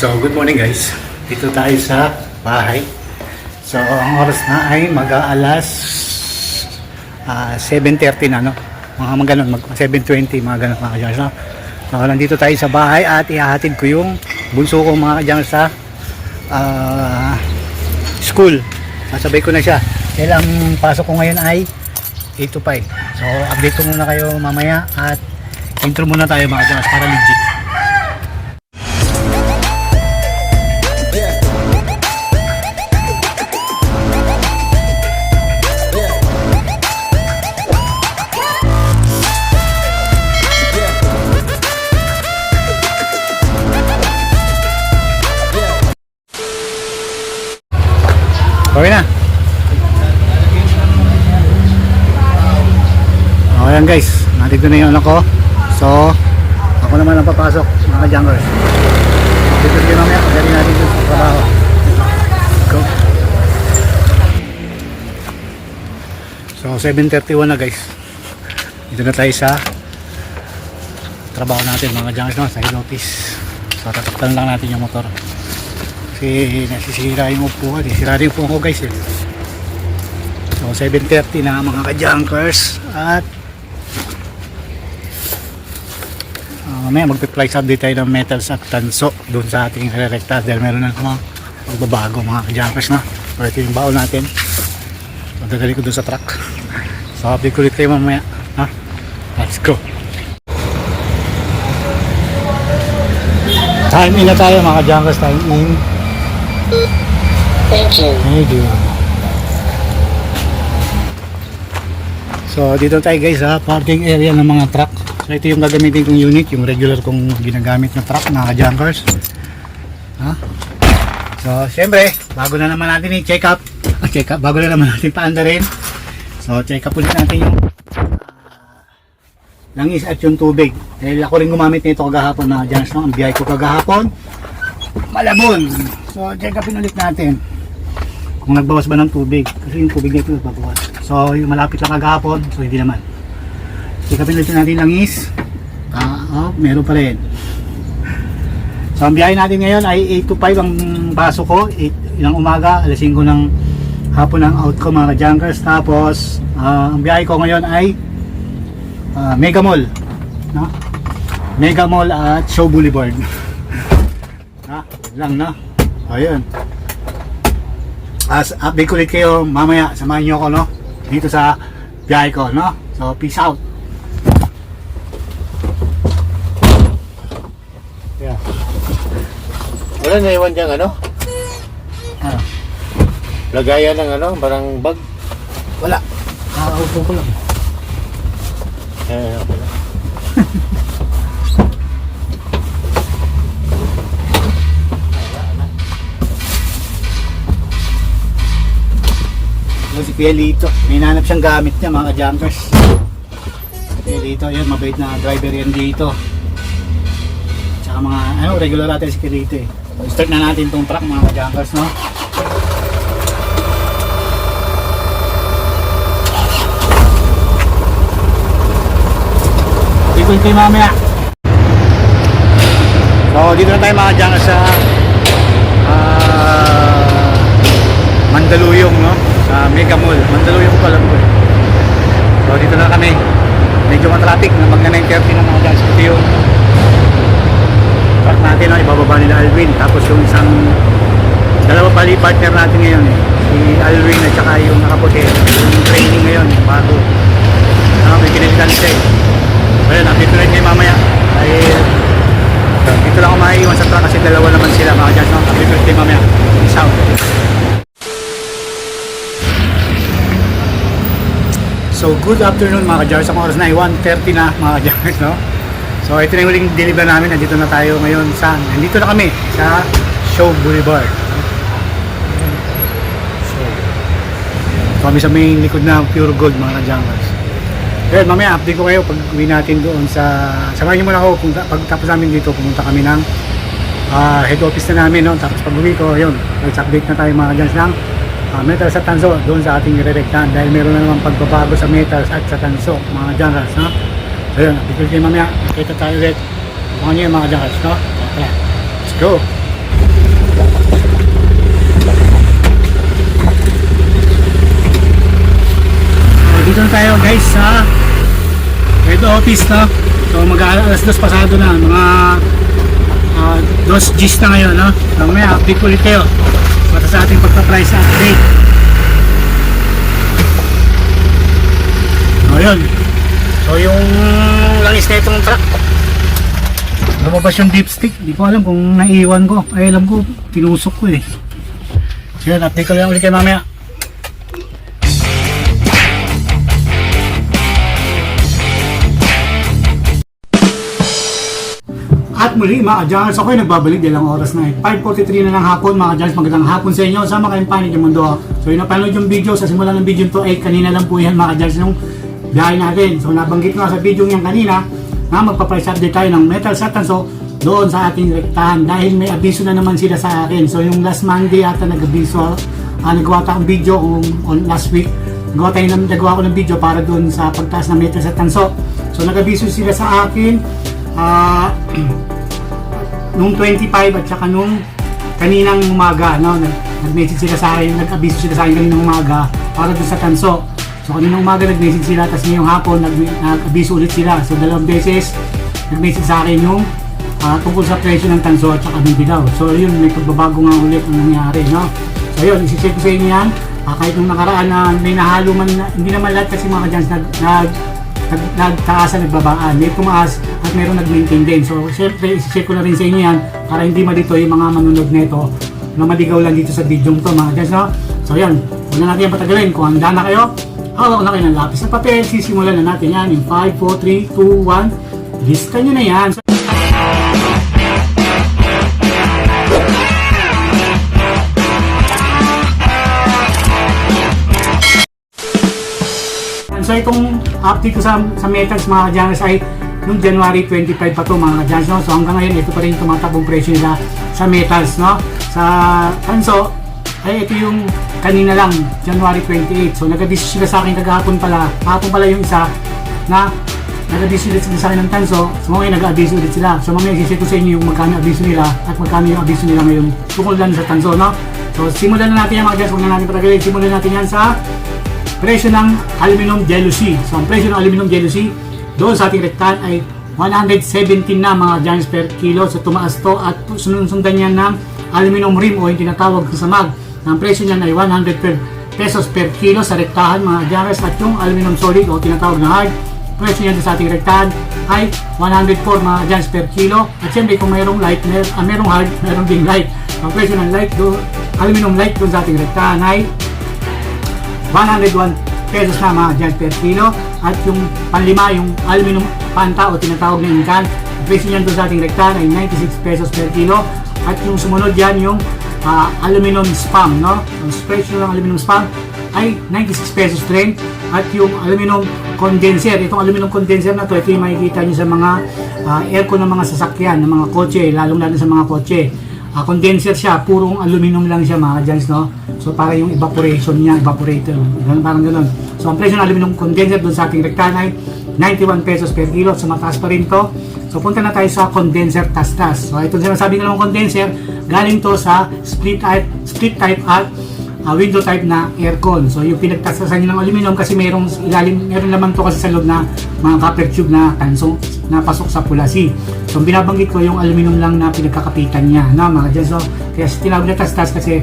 So, good morning guys. Dito tayo sa bahay. So, ang oras na ay mag-aalas ah, 7.30 na, no? Mga mga ganun, mag 7.20, mga ganun mga kadyans, no? So, nandito tayo sa bahay at ihahatid ko yung bunso ko mga kadyans sa ah, school. Nasabay ko na siya. Dahil pasok ko ngayon ay 8 to 5. So, update ko muna kayo mamaya at intro muna tayo mga kadyans para legit. Okay na. Okay yan guys. Nandito na yung anak ko. So, ako naman ang papasok mga junglers. Dito din mamaya. Pagdating natin dito sa trabaho. So, 7.31 na guys. Dito na tayo sa trabaho natin mga junglers no? sa head. So, tatakpan lang natin yung motor. Kasi nasisira yung upuan. Sira rin yung upuan ko guys eh. So 7.30 na mga ka-junkers at uh, mamaya magpe-price update tayo ng metals at tanso doon sa ating re-recta dahil meron na mga pagbabago mga ka-junkers na. So ito yung baon natin. So ko doon sa truck. So update ko kayo mamaya. Ha? Let's go. Time in na tayo mga ka-junkers. Time in. Thank you. Thank you. So dito tayo guys sa parking area ng mga truck. So ito yung gagamitin kong unit, yung regular kong ginagamit na truck mga junkers. Ha? So siyempre, bago na naman natin i-check up. Ah, check up, bago na naman natin paanda rin. So check up ulit natin yung ah, langis at yung tubig. Dahil ako rin gumamit nito kagahapon mga junkers. No? Ang biyay ko kagahapon. Malabon. So check upin ulit natin. Kung nagbawas ba ng tubig? Kasi yung tubig nito nagbabawas. So yung malapit lang kagahapon so hindi naman. Sikapin ulit natin lang is. Ah, oh, meron pa rin. So ang biyahe natin ngayon ay 8 to 5 ang baso ko. 8 ng umaga alas 5 ng hapon ang out ko mga junkers. Tapos ah, ang biyahe ko ngayon ay ah, Mega Mall. No? Mega Mall at Show Boulevard. Ha, lang no ayun as update ko ulit kayo mamaya samahan nyo ako no dito sa biyahe ko no so peace out yeah Wala naiwan diyang ano? ano Lagayan ng ano? Parang bag? wala nakaupo ko lang Eh, okay lang. Kuya Lito. May nanap siyang gamit niya mga junkers. Kuya Lito yun mabait na driver yan dito. Tsaka mga ano regular natin si Kuya Lito eh. Start na natin tong truck mga junkers no? Ikot kayo mamaya. So, dito na tayo mga junkers sa Mega Mall. Mandaluyong pala po. eh. So, dito na kami. Medyo matraffic na magna 9.30 na mga junkers. Ito yung truck natin, no? Ibababa nila Alvin. Tapos yung isang dalawa pali partner natin ngayon eh. Si Alvin at saka yung nakaputi. Yung training ngayon, bago. Ah, may kinilitan siya eh. Ayun, update ko rin kayo mamaya. Dahil dito lang ako maiiwan sa truck kasi dalawa naman sila mga dyan. No? Update ko mamaya. So, good afternoon mga ka-jars. Ang oras na ay 1.30 na mga ka-jars, no? So, ito na yung huling deliver namin. Nandito na tayo ngayon sa... Nandito na kami sa Show Boulevard. So, kami sa may likod na Pure Gold mga ka-jars. Ayun, mamaya update ko kayo pag uwi natin doon sa... Samahan niyo muna ako kung pag tapos namin dito, pumunta kami ng ah, head office na namin. No? Tapos pag uwi ko, yun, mag-update na tayo mga dyan ng uh, metals at tanso doon sa ating direktahan dahil meron na naman pagbabago sa metals at sa tanso mga genres no? So yun bigil kayo mamaya. Nakita tayo ulit. Mga nyo yung mga genres no? Okay. Let's go. So, dito na tayo guys sa red office no? So mag alas dos pasado na mga uh, dos gis na ngayon no? So, mamaya update ulit kayo para sa ating pagpa-price update. So yun. So yung langis na itong truck. Lumabas yung dipstick. Hindi ko alam kung naiwan ko. Ay alam ko, tinusok ko eh. So yun, update ko lang ulit kayo mamaya. At muli mga kadyans, ako'y nagbabalik dahil ang oras na eh. 5.43 na ng hapon mga kadyans, magandang hapon sa inyo. Sama kayong panig yung mundo. So yung napanood yung video, sa simula ng video to ay kanina lang po yan mga kadyans yung biyahe natin. So nabanggit nga sa video yan kanina na magpa-price update tayo ng metal sa tanso doon sa ating rektahan dahil may abiso na naman sila sa akin. So yung last Monday ata nag-abiso, uh, nagawa tayong video kung on last week. Nagawa tayo ng, nagawa ko ng video para doon sa pagtaas ng metal sa tanso. So nag-abiso sila sa akin. Ah... nung 25 at saka nung kaninang umaga, no, nag, nag-message sila sa akin, nag-abiso sila sa akin kaninang umaga para doon sa tanso. So kaninang umaga nag-message sila, tapos ngayong hapon nag, nag-abiso ulit sila. So dalawang beses nag-message sa akin yung ah, tungkol sa presyo ng tanso at saka ng bilaw. So yun, may pagbabago nga ulit ang nangyari, no. So yun, isi-check ko sa inyo yan. Ah, kahit nung nakaraan na may nahalo man, na, hindi naman lahat kasi mga kadyans nag, nag nag, nagtaasan, nagbabaan. May tumaas at mayroong nag-maintain din. So, syempre, isi-check ko na rin sa inyo yan para hindi malito yung mga manunod nito na maligaw lang dito sa video to mga guys, no? So, yan. Huwag na natin yan patagalin. Kung handa na kayo, hawak na kayo ng lapis at papel. Sisimulan na natin yan in 5, 4, 3, 2, 1. Lista nyo na yan. So, So itong update ko sa, sa metals mga kadyanas ay noong January 25 pa to mga kadyanas no? So hanggang ngayon ito pa rin tumatabong presyo nila sa metals no. Sa tanso ay ito yung kanina lang January 28. So nag-abiso sila sa akin kagahapon pala. Kahapon pala yung isa na nag-abiso ulit sila sa akin ng tanso. So ngayon nag-abiso ulit sila. So mamaya isisip sa inyo yung magkano abiso nila at magkano yung abiso nila ngayon tungkol lang sa tanso no. So simulan na natin yan mga kadyanas. Huwag na natin patagalin. Simulan natin yan sa presyo ng aluminum jealousy. So ang presyo ng aluminum jealousy doon sa ating rektahan ay 117 na mga giants per kilo. So tumaas to at sunod-sundan niya ng aluminum rim o yung tinatawag sa mag. Ang presyo niyan ay 100 per pesos per kilo sa rektahan mga giants at yung aluminum solid o tinatawag na hard presyo niyan sa ating rektahan ay 104 mga giants per kilo. At syempre kung mayroong light, mer ah, mayroong hard, mayroong ding light. Ang presyo ng light do, aluminum light doon sa ating rektahan ay 101 pesos mga dyan per kilo at yung panlima yung aluminum panta o tinatawag na inkan presyo niyan doon sa ating rektahan ay 96 pesos per kilo at yung sumunod yan yung ah, aluminum spam no? Ang presyo ng aluminum spam ay 96 pesos rin. At yung aluminum condenser itong aluminum condenser na to ito yung makikita nyo sa mga ah, aircon ng mga sasakyan ng mga kotse lalong lalo sa mga kotse Ah, condenser siya, purong aluminum lang siya mga dyan, no? So, para yung evaporation niya, evaporator, ganun, parang ganun. So, ang presyo ng aluminum condenser doon sa ating rektahan ay 91 pesos per kilo. So, mataas pa rin to. So, punta na tayo sa condenser tastas. So, itong sinasabi ko ng condenser, galing to sa split type, split type at ah, window type na aircon. So, yung pinagtasasan niyo ng aluminum kasi mayroong ilalim, meron naman to kasi sa loob na mga copper tube na tansong na pasok sa pulasi. So, ang binabanggit ko yung aluminum lang na pinagkakapitan niya, no, mga dyan. So, kaya tinawag na tastas kasi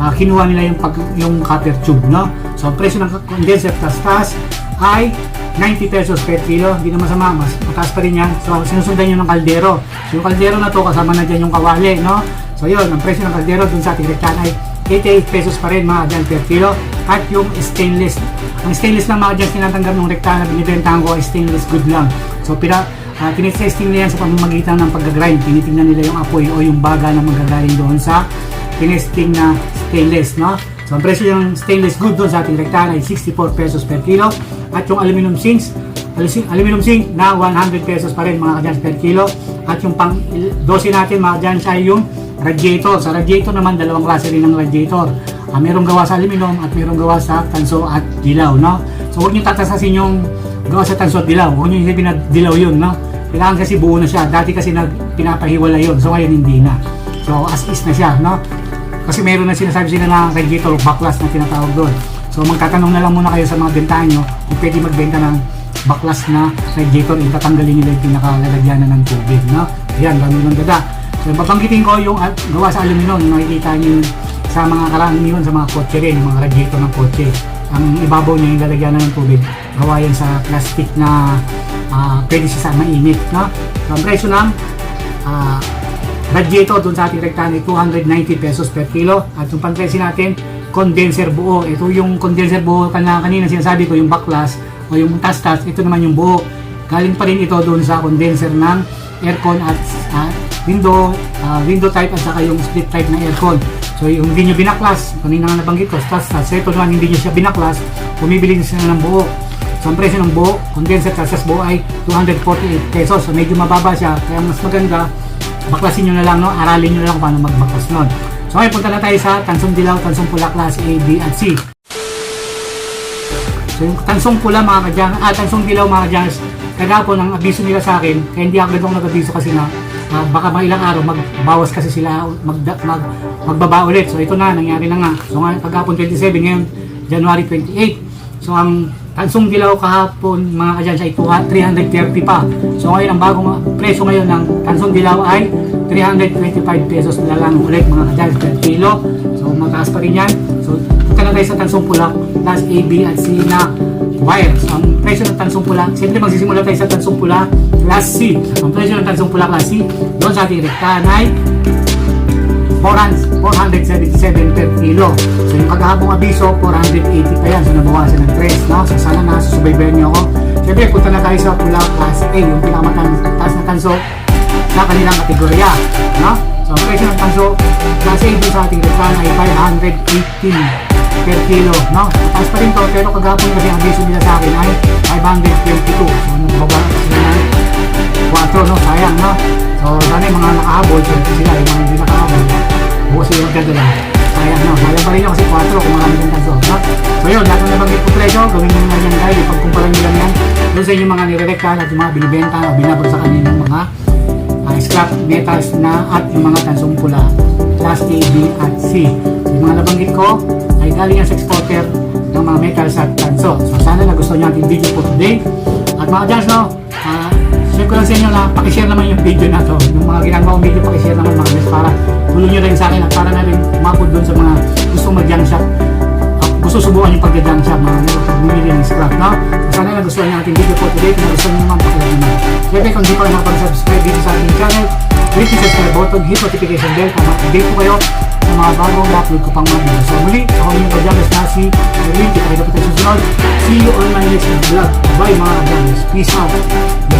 ah, kinuha nila yung, pag, yung copper tube, no. So, presyo ng condenser tastas ay 90 pesos per kilo. Hindi na masama, mas mataas pa rin yan. So, sinusundan nyo ng kaldero. So, yung kaldero na to, kasama na dyan yung kawali, no. So, yun, ang presyo ng kaldero dun sa ating rektan ay 88 pesos pa rin mga dyan per kilo. At yung stainless, ang stainless lang mga dyan tinatanggap ng rekta na binibentahan ko ay stainless good lang. So, pira, Uh, tinitesting nila yan sa pamamagitan ng pag-grind. Tinitingnan nila yung apoy o yung baga na mag-grind doon sa tinesting na stainless, no? So, ang presyo ng stainless good doon sa ating rektahan ay 64 pesos per kilo. At yung aluminum sinks, alu- aluminum sink na 100 pesos pa rin mga kadyans per kilo. At yung pang 12 natin mga kadyans ay yung radiator. Sa radiator naman, dalawang klase rin ng radiator. Ah, merong gawa sa aluminum at merong gawa sa tanso at dilaw, no? So, huwag nyo tatasasin yung gawa sa tanso at dilaw. Huwag nyo isipin na dilaw yun, no? Kailangan kasi buo na siya. Dati kasi nag, pinapahiwala yun. So, ngayon hindi na. So, as is na siya, no? Kasi meron na sinasabi sila na radiator backlash na tinatawag doon. So magtatanong na lang muna kayo sa mga bentahan nyo kung pwede magbenta ng baklas na radiator yung tatanggalin nila yung pinakalalagyanan ng tubig. No? Ayan, ganun ng dada. So babanggitin ko yung at, gawa sa aluminum, makikita nyo sa mga karaniwan sa mga kotse rin, yung mga radiator ng kotse. Ang ibabaw niya yung lalagyanan ng tubig, gawa yan sa plastic na ah, pwede siya sa mainit. No? So ang presyo ng ah, radiator doon sa ating rektahan ay 290 pesos per kilo. At yung pang-presyo natin, condenser buo. Ito yung condenser buo na kanina sinasabi ko, yung baklas o yung tastas, ito naman yung buo. Galing pa rin ito doon sa condenser ng aircon at ah, window ah, window type at saka yung split type na aircon. So yung hindi nyo binaklas, kanina nga nabanggit ko, tastas. So ito naman hindi nyo siya binaklas, bumibili nyo siya ng buo. So ang presyo ng buo, condenser tastas buo ay 248 pesos. So medyo mababa siya, kaya mas maganda baklasin nyo na lang, no? aralin nyo na lang paano magbaklas nun. So ngayon punta na tayo sa Tansong Dilaw, Tansong Pula, Class A, B, at C. So yung Tansong Pula mga kadyang, ah, Tansong Dilaw mga kadyang, kagapon ang abiso nila sa akin, kaya hindi ako nag-abiso kasi na ah, baka mga ilang araw magbawas kasi sila mag, mag, magbaba ulit. So ito na, nangyari na nga. So ngayon, kagapon 27, ngayon January 28. So ang Tansong Dilaw kahapon mga kadyan ay 330 pa. So ngayon ang bagong presyo ngayon ng Tansong Dilaw ay 325 pesos na lang ulit mga kadyan per kilo. So mataas pa rin yan. So na tayo sa Tansong Pula plus A, B at C na wire. So ang presyo ng Tansong Pula, siyempre magsisimula tayo sa Tansong Pula plus C. Ang presyo ng Tansong Pula plus C, doon sa ating rektahan ay 400 477 per kilo. So yung kagahapong abiso, 480 pa yan. So nabawasan ng 3, no? So sana nasusubaybayan niyo ako. Siyempre, punta na tayo sa pula class A, yung pinakamataas na tanso sa kanilang kategorya, no? So ang presyo ng tanso, class A dito sa ating rektahan ay 518 per kilo, no? Mataas pa rin to, pero kagahapon kasi ang nila sa akin ay 522. So nagbabawas sila ng 4, no? Sayang, no? So, sana yung mga nakahabol, syempre sila, yung mga hindi nakahabol, bukas sila magdadala. Sayang, no? Sayang pa rin yung kasi 4 kung marami kang tanso, no? So, yun, lahat ng nabanggit ko presyo, gawin nyo naman yan guys, ipagkumpara nyo lang yan. Doon sa inyong mga nirerektahan at yung mga binibenta o binabag sa kanilang mga ah, scrap metals na at yung mga tansong pula, class A, B, at C. Yung mga nabanggit ko ay galing sa exporter ng mga metals at tanso. So, sana nagustuhan nyo ating video for today. At mga dyan, no? ah, share ko lang sa inyo na pakishare naman yung video na to. Yung mga ginagawa kong video, pakishare naman mga guys para tulong nyo rin sa akin at para na rin umabot doon sa mga gustong mag-junk shop. at gusto subukan yung pag-junk shop, mga nila pag-bumili ng scrap, no? So, sana nagustuhan nyo ating video for today. Kung nagustuhan nyo naman, pakilala naman. Siyempre, kung di pa nakapag-subscribe dito sa ating channel, click the subscribe button, hit notification bell para update po kayo sa mga bagong upload ko pang mga video. So muli, ako yung Kajamas na si. Kita kita po tayo susunod. See you on my next vlog. Bye mga Kajamas. Peace out.